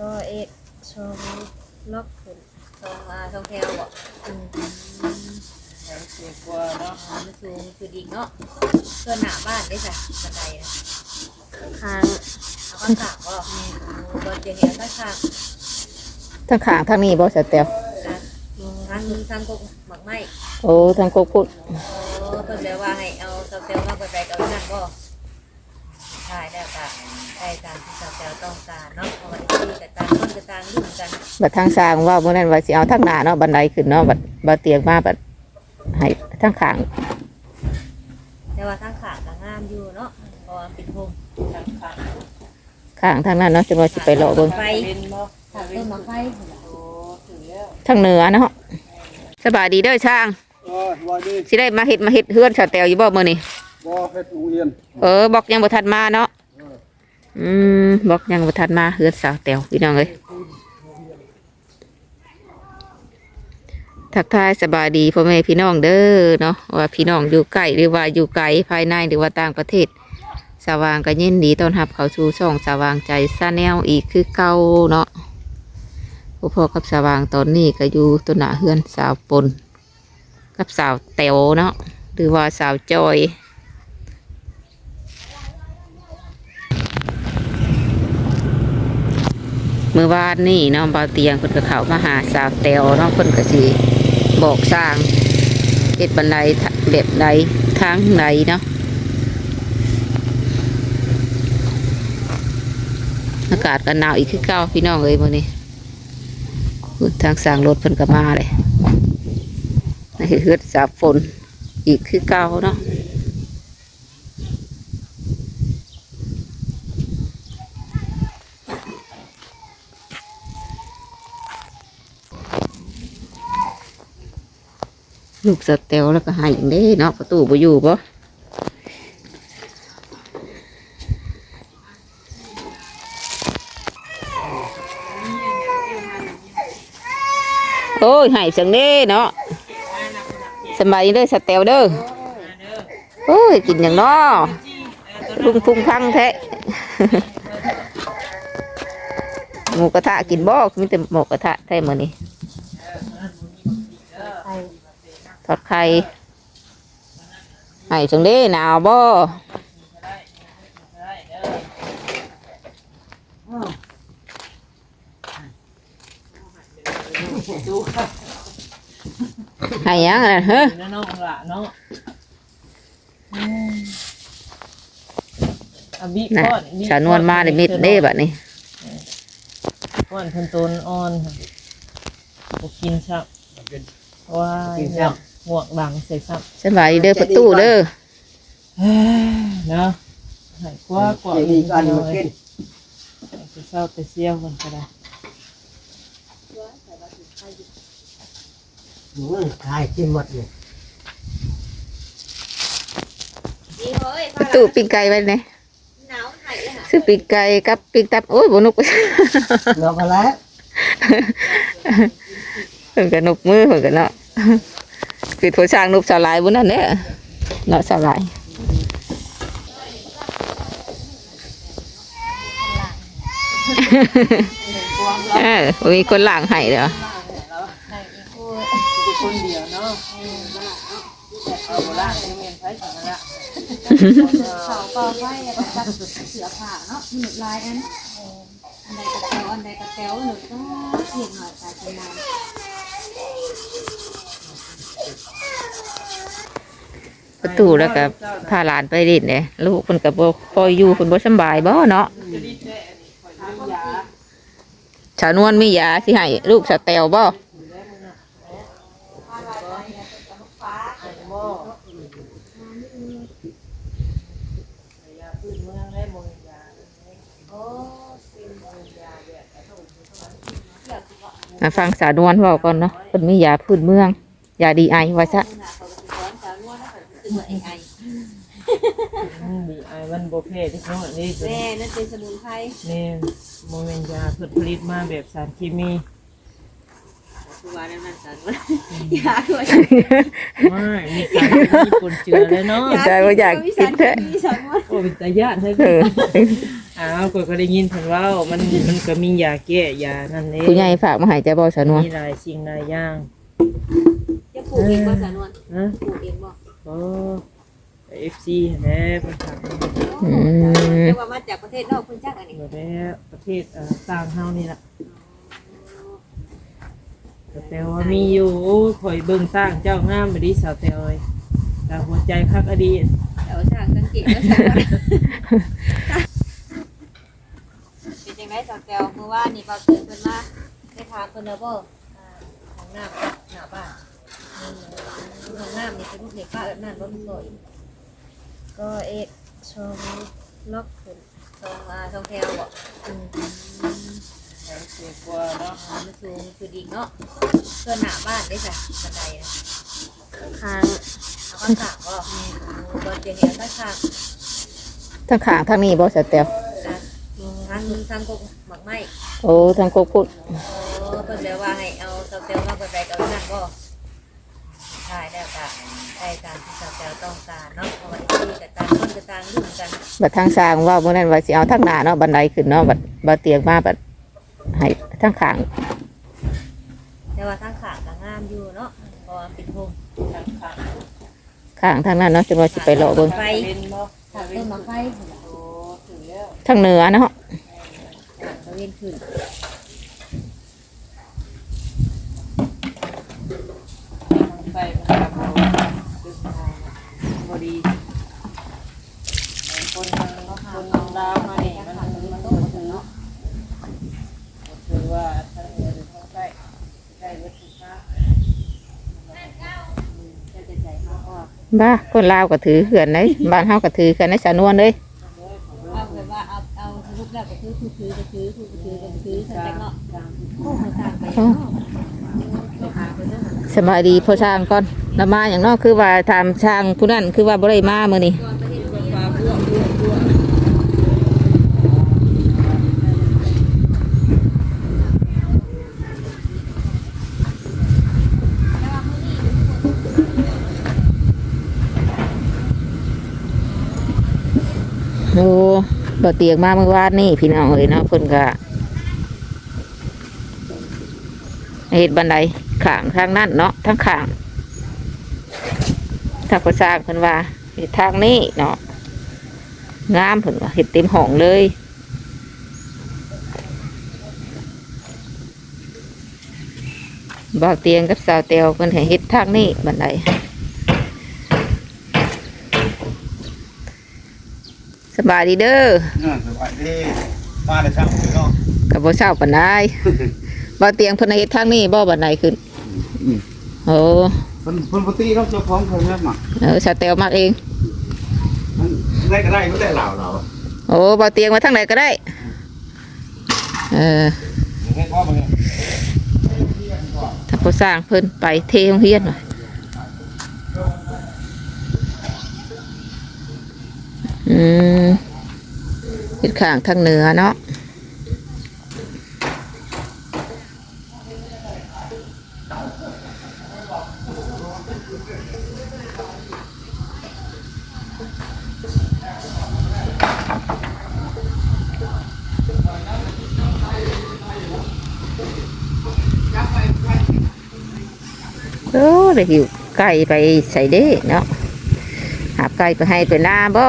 ก็เอ็ดชมล็อกขึ้นชมมาชมแถวบ่อืมเสียกว่าเนาะอ่ามันสูงคือดีเนาะเพื่อนหน้าบ้านได้จ้ะบันไดนะทางเอาข้างขางบ่บนจะเห็นข้างขางทางข้างทางนี้บ่สแตลนะทางทางกกหมักไม้โอ้ทางกกพุดโอ้เพิ่นเลยว่าให้เอาสเตลมาบันไดกับนั่นบ่ ใช่แล้วก็ได้ตามที่สเตลต้องการเนาะเพราะว่าที่แต่ต่างคนก็ต่างรุ่นกันบัดทางสร้างว่ามื้อนั้นว่าสิเอาทางหน้าเนาะบันไดขึ้นเนาะบัดบ่เตียงมาบัดให้ทางข้างแต่ว่าทางขาก็งามอยู่เนาะเพราะว่าเป็นโฮมทางข้างข้างทางนั้นเนาะจนว่าสิไปเลาะเบิ่งไฟเป็นบ่ทางต้นมะไฟโอ้ถึงแล้วทางเหนือเนาะสบายดีเด้อช่างเออว่าดีสิได้มาเฮ็ดมาเฮ็ดเฮือนสแตลอยู่บ่มื้อนี้ บ่เฮ็ดโรงเรียนเออบอกยังบ่ทันมาเนาะอืมบอกยังบ่ทันมาเฮือนสาวแตวพี่น้องเอ้ยทักทายสบายดีพ่อแม่พี่น้องเด้อเนาะว่าพี่น้องอยู่ใกล้หรือว่าอยู่ไกลภายในหรือว่าต่างประเทศ สว่างก็ยินดีต้อนรับเข้าสู่ช่องสว่างใจซาแนลอีกคือเก่าเนาะผู้พ่อกับสว่างตอนนี้ก็อยู่ต้นหน้าเฮือนสาวปน กับสาวแตวเนาะหรือว่าสาวจอย มื่อวานนี่เนาะเบาเตียงเพิ่นก็เขามาหาสาวแตวนาะเพิ่นก็สิบอกสร้างเฮ็ดบันไดแบบใดทางใดเนาะอากาศก็หนาวอีกคือเก่าพี่น้องเอ้ยมื้อนี้ทางสร้างรถเพิ่นก็มาเลยเฮือดสาบฝนอีกคือเก่าเนาะ ลูกสเตลแล้วก็หายอย่างนี้เนาะประตูบ่อยู่บ่โอ้ยหายสังเด้เนาะสบายเด้อสเตลเด้อโอ้ยกินอย่างเนาะลุงพุ่งพังแท้หมูกระทะกินบ่มีแต่หมูกระทะแท้มื้อนนี้ อดไข่ให้จังเด้หนาวบ่ให้หยังอะนะเฮ้อเนาะละเนาะอะบิน่ะก้อนบิสานวนมาได้มิดเด้บัดนี้ก้อนคนตนอ่อนค่ะบ่กินซับเป็นว้าย หมวกหมวกหลังใส่ซับสบายดีเด้อประตูเด้อเนาะใหายกว่ากว่าเจดีกันมากินจะเศร้าแต่เสี้ยวมันก็ได้อืมทายกินหมดเลยดีเฮ้ยประตูปิ้งไก่ไว้ไหนหนาวไห้เลยค่ะซื้อปิ้งไก่กับปิ้งตับโอ้ยบ่นุกเราก็แล้วเพิ่นก็นุกมือเพิ่นก็เนาะ คือโทรช่างนุบสลายบ่นั่นแหละเนาะสลายเออบ่มีคนล้างให้เด้อคือคนเดียวเนาะเอาโบราณนี่เมียนไผสังละเขาก็ไฟแล้วก็จัดเสือผ้าเนาะหนุดลายอันอันใดกระเตวอันใดกระเตวหนุดก็เสียงหน่อยแต่เป็นนาน ประตูแล้วก็พาหลานไปเล่นเด้ลูกเพิ่นก็บ่พออยู่เพิ่นบ่สำบายบ่เนาะชาวนวลมียาสิให้ลูกสแตลบ่พื้นเมืองได้บ่ฟังสาวนวลเว้าก่อนเนาะเพิ่นมียาพื้นเมือง ยาดีไอว่าซะตึงไอ้ไอ้มันดีไอมันบ่เพศที่น้อยนี่แม่นั่นเป็นสมุนไพรนี่โมเมนยาเพิ่นผลิตมาแบบสารเคมีคือว่านั่นสารว่ายาด้วยไม่มีสารเคมีปนเจือเลยเนาะใจว่าอยากกินแท้มีสารว่าโอ้เป็นตาญาติให้เออไออ้าวก็ก็ได้ยินเพิ่นเว้ามันมันก็มียาแก้ยานั่นเองผู้ใหญ่ฝากมาให้จะบ่สนวนมีหลายสิ่งหลายอย่างจะ ปลูกเองบ่สานวนนะปลูกเองบ่โอ้เอฟซีแน่เพิ่นถามอืมแต่ว่ามาจากประเทศนอกเพิ่นจักอันนี้บ่ได้ประเทศเอ่อต่างเฮานี่ล่ะแต่ว่ามีอยู่โอ้ข่อยเบิ่งสร้างเจ้างามบ่ดีสาวแตวเอ้ยแต่หัวใจคักอดีตแถวช่างสังเกตแล้วสานวนเป็นจังได๋สาวแก้วเมื่อวานนี่เบาเตือนเพิ่นมาได้ถามเพิ่นแล้วบ่อ่าของน้ำหน้าบ้านอืมของ น้ำนี่เป็นเด็กป้าแบบนั้นบ่มีบ่อีกก็เอ็ดชมล็อกขึ้นชมอ่าชมแถวบ่อืมเสียกว่าเนาะอ๋อมันสูงคือดีเนาะเพื่อนหน้าบ้านได้จ้ะบันไดนะทางเอาข้างขางก็บนเตียงเดียวข้างขางทั้งข้างทั้งนี้บ่สแตลนะทางทางกงหมักไม้โอ้ทั้งกกพุดโอ้เพิ่นแล้วว่าให้เอาสเตลมาบันไดกับนั่นก็ ถ่ายแล้วก็ได้ตามที่สเตลต้องการเนาะเพราะว่าที่กับต่างคนกับต่างรุ่นกันบัดทางสร้างว่ามื้อนั้นว่าสิเอาทางหน้าเนาะบันไดขึ้นเนาะบัดบ่เตียงมาบัดให้ทั้งข้างแต่ว่าทางขางก็งามอยู่เนาะเพราะว่าเป็นโฮมทางข้างข้างทางนั้นเนาะจนว่าสิไปเลาะเบิ่งไฟเป็นบ่ทางต้นมะไฟโอ้ถึงแล้วทางเหนือเนาะตะเวนขึ้น ทางใต้มันก็บ่ดึงทางบ่ ดีคนทางคนทางดาวมานี่มันมันต้องถือเนาะถือว่าทางเหนือหรือทางใต้ใกล้วัดสุภาจะจะใจมากว่าบ้าคนลาวก็ถือเขื่อนได้บ้านเฮาก็ถือเขื่อนในสานวนเลยเอาแบบว่าเอาเอารูปแรกก็คือคือคือก็คือคือคือก็คือคือแต่เนาะโอ้มันต่างไปเนาะไปหาไปเนาะสบายดีพ่อช่างก่อน แล้วมาอย่างนอกคือว่าทำช่างผู้นั้นคือว่าบ่ได้มามื้อนี้ก่โอ้บ่เตียงมาเมื่อวานนี่พี่น้องเอ้ยเนาะเพิ่นก็เฮ็ดบันไดข้างทางนั้นเนาะทั้งข้าง ถ้าพ่อสร้างเพิ่นว่าเฮ็ดทางนี้เนาะงามเพิ่นว่าเฮ็ดเต็มห้องเลยบ่าวเตียงกับสาวเตียวเพิ่นให้เฮ็ดทางนี้บันไดสบายดีเด้ออ่าสบายดีมาได้ช่างพี่น้องกับบ่เช้าปานใดบ่เตียงเพิ่นให้เฮ็ดทางนี้บ่บันไดขึ้นอืมโอ้เพิ่ นเพิ่นปกติเราเจ้าของเพิ่นแม่นมาเออสาวเตียวมักเอง มันได้ก็ได้ก็ได้เหล่าเราโอ้บ่เตียงมาทางไหนก็ได้ เออเฮ็ดว่าบ่เนี่ยถ้าบ่สร้างเพิ่นไปเทโรงเรียนหน่อยอืมเฮ็ดข้างทางเหนือเนาะ โอ้ได้หิวไก่ไปใส่เด้เนาะหาไก่ไปให้ไปหน้าบ่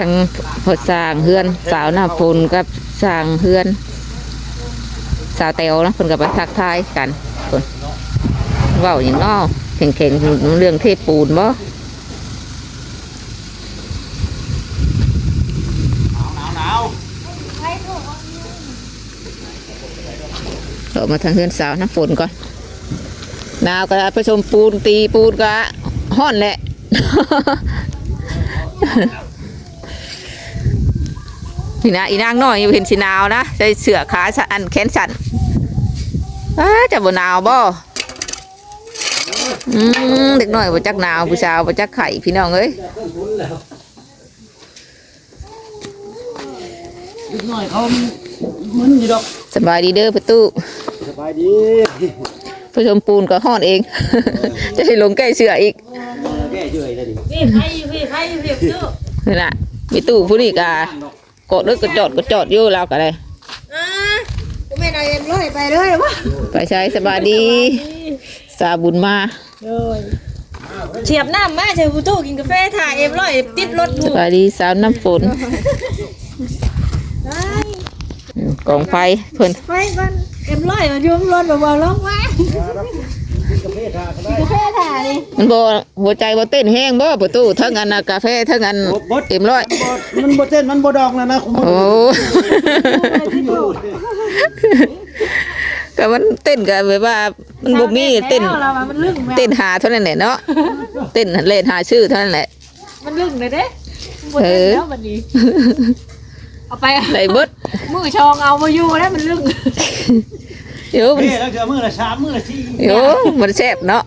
ทั้งพอสร้างเฮือน สาวหน้าพลกับสร้างเฮือน สาวเตวเนาะเพิ่นก็ไปทักทายกันเพิ่นเว้าอย่างเนาะเข่งๆเรื่องเทปูนบ่หนาวหนาวเรามาทางเฮือนสาวน้ำฝนก่อนหนาวก็ไปชมปูนตีปูนก็ฮ้อนแหละห นี่นะอีนางน้อยอยู่เห็นสิหนาวนะใส่เสื้อขาสันแขนสั้นอ้าจะบ่หนาวบ่อืมเด็กน้อยบ่จักหนาวผู้สาวบ่จักไข่พี่น้องเอ้ยนิดหน่อยเขามึนอยู่ดอกสบายดีเด้อประตูสบายดีผู้ชมปูนก็ฮ้อนเอง จะให้ลงใกล้เสื้ออีกแก้เฉยเลยดิพี่ไผพี่ไผพี่ตู้นี่น่ะมีตู้ผู้นี้ก็ กดรถก็จอดก็จอดอยู่แล้วก็ได้อ่ากูไม่ได้เอ็มร้อยไปเลยวะไปใช้สบายดีสาบุญมาเลยเฉียบน้ำมาใช่ผู้ตู้กินกาแฟถ่ายเอ็มร้อยติดรถสผู้บายดีสาวน้ำฝนได้อืมกองไฟเพิ่นไปก่อนเอ็มร้อยมายุ่มรถเบาๆลงมา กินกาแฟถ่ายดิมันบ่หัวใจบ่เต้นแห้งบ่ประตูทั้งอันน่ะกาแฟทั้งอันเต็มร้อยมันบ่เต้นมันบ่ดอกแล้วนะคุณโอ้ก็มันเต้นก็แบบว่ามันบ่มีเต้นแล้วเรามันลึ่งแมวเต้นหาเท่านั้นแหละเนาะเต้นเล่นหาชื่อเท่านั้นแหละ มันลึ่งเลยเด้มันบ่เต้นแล้ววันนี้เอาไปได้เบิดมือชองเอามาอยู่แล้วมันลึ่ง เดี๋ยวมันเฮ้แล้วเดี๋ยวมื้อละ3มื้อละ4เดี๋ยวมันแซ่บเนาะ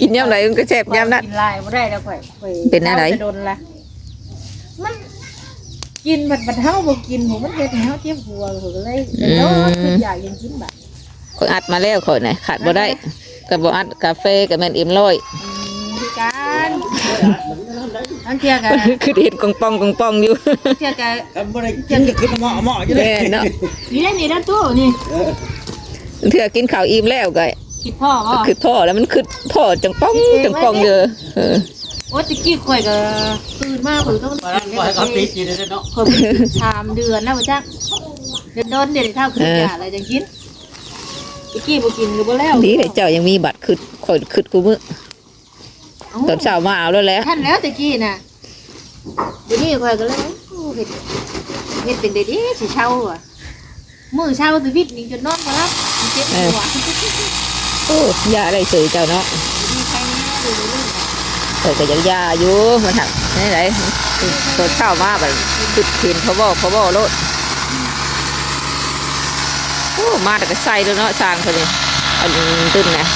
กินยามไหนมันก็แซ่บยามนั้นกินลายบ่ได้แล้วข่อยข่อยเป็นอะไรจ้าจโดนละมันกินบัดบัดเฮาบ่กินผมมันเฮ็ดให้เฮาเจ็บหัวผมก็เลยเดี๋ยวคืออยากยังกินบัดข่อยอัดมาแล้วข่อยน่ะขาดบ่ได้ก็บ่อัดกาแฟก็แม่นเอ็มร้อยพี่ การอันเทียกันคือเห็นกองปองกองปองอยู่เทียกันกันบ่ได้กินก็ขึ้นเหมาะเหมาะอยู่เลแม่ยเนาะนี่ได้นี่ด้านตู้นี่เถื่อกินข้าวอิ่มแล้วก็คิดพ่อบ่คือพ่อแล้วมันคือพ่อจังป้องจังป้องเยอะเออโอ้ตะกี้ข่อยก็ตื่นมาข่อยก็มันบ่ได้บ่ให้เขาติดอยู่เนาะข่อยเป็นชามเดือนแล้วบ่จักเดือนโดนเดี๋ยวเท่าขึ้นยาอะไรจังกินตะกี้บ่กินก็บ่แล้วดีเลยเจ้ายังมีบัตรคือข่อยคือกูมือ ตอนเช้ามาเอาแล้วแหล้วท่านแล้วตะกี้น่ะเดี๋ยวนี้ข่อยก็เลยโอ้เฮ็ดเฮ็ดเป็นได้ดีสิเช่าอะมื้อเช้าชีวิตนี่จนนอนบ่หลับมันเจ็บหัวโอ้ยาอะไรเสยเจ้าเนาะมีใครแน่ดูเรื่องข่อยก็ยังยาอยู่มันหักนี่ไหนตอนเช้ามาแบบจุดเห็นเขาบอกเขาบอกโลดโอ้มาแต่ก็ใส่แล้วเนาะสร้างเขาเนี่ยอันตึ้นนะ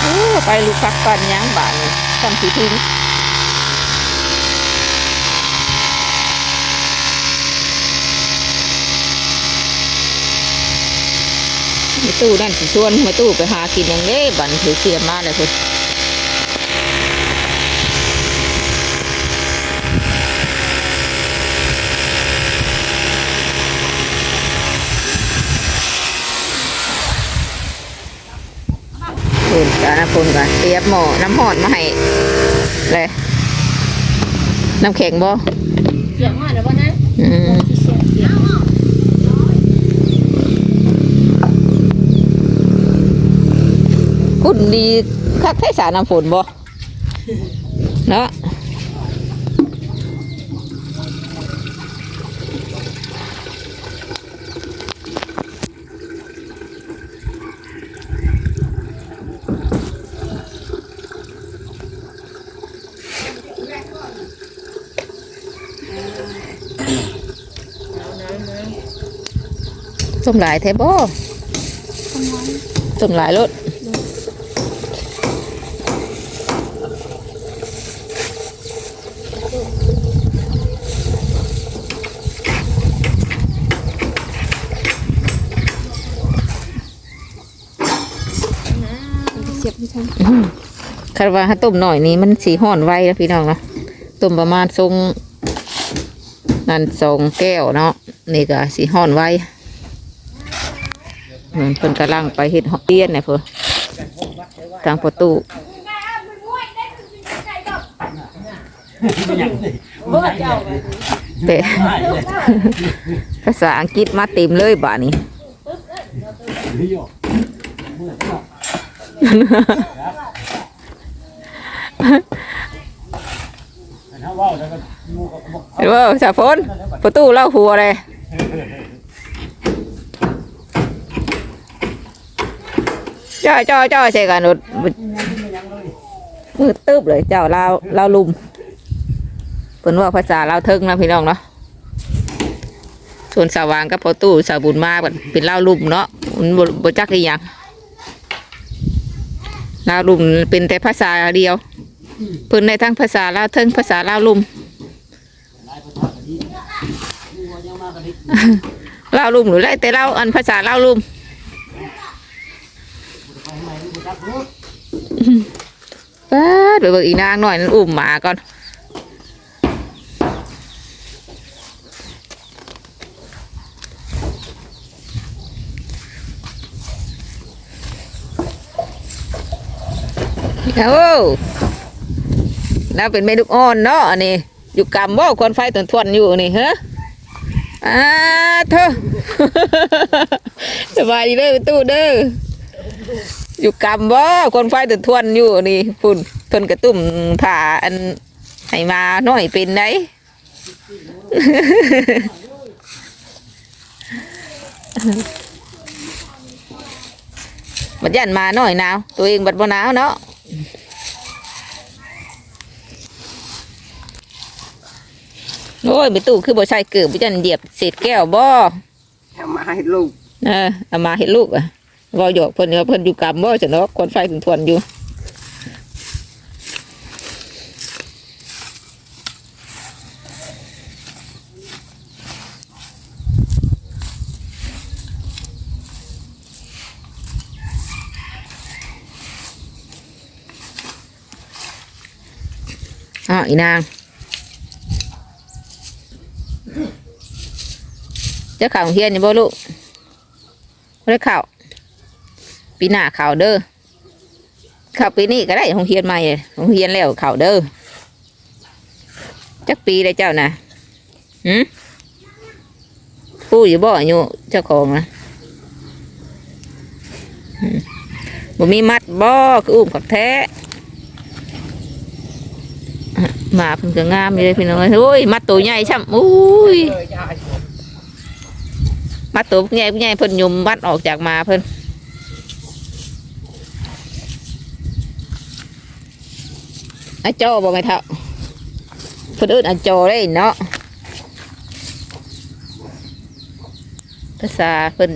โอ้ ไปลูกพักปันยางบ้านทำสีทิ้งมาตู้นั่นสิชวนมาตู้ไปหากินอย่างเด้บันถือเสียมาเลยคุณ นะคุณกันเตรียมหม้อน้ำหอดมาให้เลยน้ำแข็งบ่เสียงมาแล้วบ่นะอืมที่เสียงเสียงคุณดีคักแท้สาน้ำฝนบ่ ส้มหลายแท้บ่ส้มหลายรถเสียคาดว่าถ้าต้มหน่อยนี้มันสีห่อนไวแล้วพี่น้องเนาะต้มประมาณทรงนั่นสองแก้วเนาะนี่ก็สีห่อนไว เหมือนเพิ่นกำลังไปเฮ็ดหอเตียนเนี่ยเพิ่นทางประตูบ่เจ้าแต่ภาษาอังกฤษมาเต็มเลยบ่านี้ถ้าเว้าแล้วก็หมู่ก็บอกเห็นว่าสาฝนประตูเล่าหัวเลย จ้อยจ้อยจ้อยใช่กันรถมือตึบเลยเจ้าลาวลาวลุมเพิ่นว่าภาษาลาวเทิงนะพี่น้องเนาะส่วนสาวางกับพอตู้สาวบุญมาบัดเป็นลาวลุมเนาะมันบ่บ่จักอีหยังลาวลุมเป็นแต่ภาษาเดียวเพิ่นในทั้งภาษาลาวเทิงภาษาลาวลุมลาวลุมหรือไรแต่ลาวอันภาษาลาวลุม ป้าดไปเบิกอีนางหน่อยนั่นอุ้มหมาก่อนโอ้แล้วเป็นเมลูกอ่อนเนาะอันนี้อยู่กำบ่ควันไฟตนทวนอยู่นี่เฮะอ่าเธอสบายดีเด้อตู้เด้อ อยู่กำบ่คนไฟตื่นทวนอยู่นี่พุ่นเพิ่นกระตุ่มผ่าอันให้มาหน่อยเป็นไดบัดยันมาหน่อยหนาวตัวเองบัดบ่หนาวเนาะโอ้ยไปตู้คือบ่ใช่เกือบบ่จันเหยียบเศษแก้วบ่ทำมาให้ลูก เออเอามาให้ลูกอะเว่าหยอกเพิ่นว่าเพิ่นอยู่กรรมบ่จะเนาะคนไฟถึงทวนอยู่อ้าวอีนางจะข่าวเฮียนอยู่บ่ลูกบ่ได้ข่าว ปีหน้าเข่าวเด้อเข่าวปีนี้ก็ได้ของเฮียนใหม่ของเฮียนแล้วเข่าวเด้อจักปีเลยเจ้านะหืมผู้อยู่บ่อยู่เจ้าของนะหืมบ่มีมัดบ่คืออุ้มกับแท้อะหมาเพิ่นก็งามอยู่เลยพี่น้องเอ้ยโอ้ยมัดตัวใหญ่ช่ำอุ้ยเลยยายมาตัวใหญ่ใหญ่เพิ่นยุมวัดออกจากมาเพิ่น อาจอบ่ไหมเท่าเพิ่นเอิ้นอาจอได้เนาะภาษาเพิ่น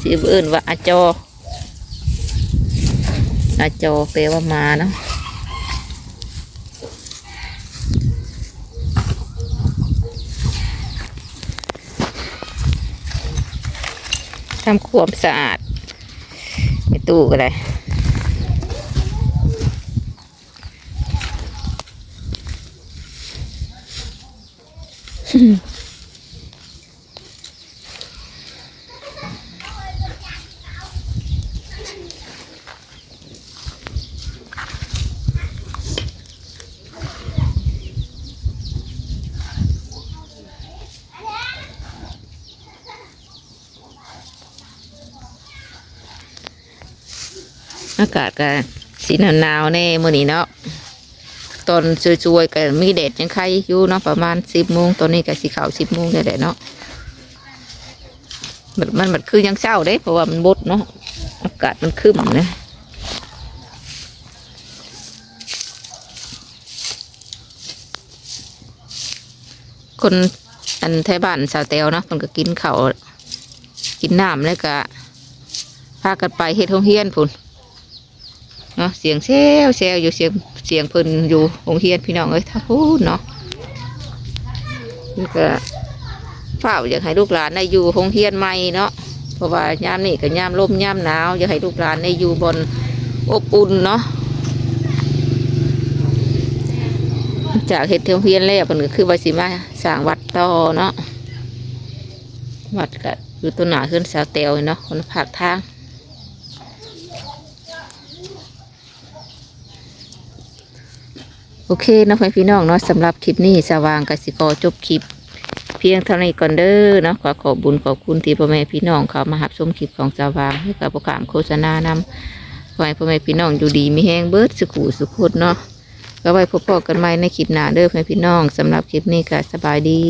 สิเอิ้นว่าอาจออาจอแปลว่ามาเนาะทำความสะอาดในตู้ก็ได้ อากาศก็สีหนาวๆแน่มื้อนี้เนาะ ตอนสวยๆก็มีแดดยังใครอยู่เนาะประมาณสิบโมงตอนนี้ก็สีขาวสิบโมงนี่แหละเนาะมันมันมันคือยังเช้าเด้เพราะว่ามันบดเนาะอากาศมันครึ้มนะคนอันไทยบ้านสาวเตวเนาะมันก็กินเขากินน้ำแล้วก็พากันไปเฮ็ดโรงเรียนพุ่น เนาะเสียงเซลเซลอยู่เสียงเสียงเพิ่นอยู่โรงเรียนพี่น้องเอ้ยถ้าพูดเนาะนี่ก็เฝ้าอยากให้ลูกหลานได้อยู่โรงเรียนใหม่เนาะเพราะว่ายามนี่ก็ยามลมยามหนาวอยากให้ลูกหลานได้อยู่บนอบอุ่นเนาะจากเฮ็ดโรงเรียนแล้วเพิ่นก็คือว่าสิมาสร้างวัดต่อเนาะวัดก็อยู่ต้นหนาขึ้นสาวเตวเนาะคนละภาคทาง โอเคเนาะพี่น้องเนาะสำหรับคลิปนี้สว่างกสิกรจบคลิป เพียงเท่านี้ก่อนเด้อเนาะขอขอบบุญขอบคุณที่พ่อแม่พี่น้องเขามาหับชมคลิปของสว่างให้กับประกามโฆษณานำขอให้พ่อแม่พี่น้องอยู่ดีมีแห้งเบิดสุขูสุขุดเนาะก็ไว้พบกันใหม่ในคลิปหน้าเด้อพ่อแม่พี่น้องสำหรับคลิปนี้ก็สบายดี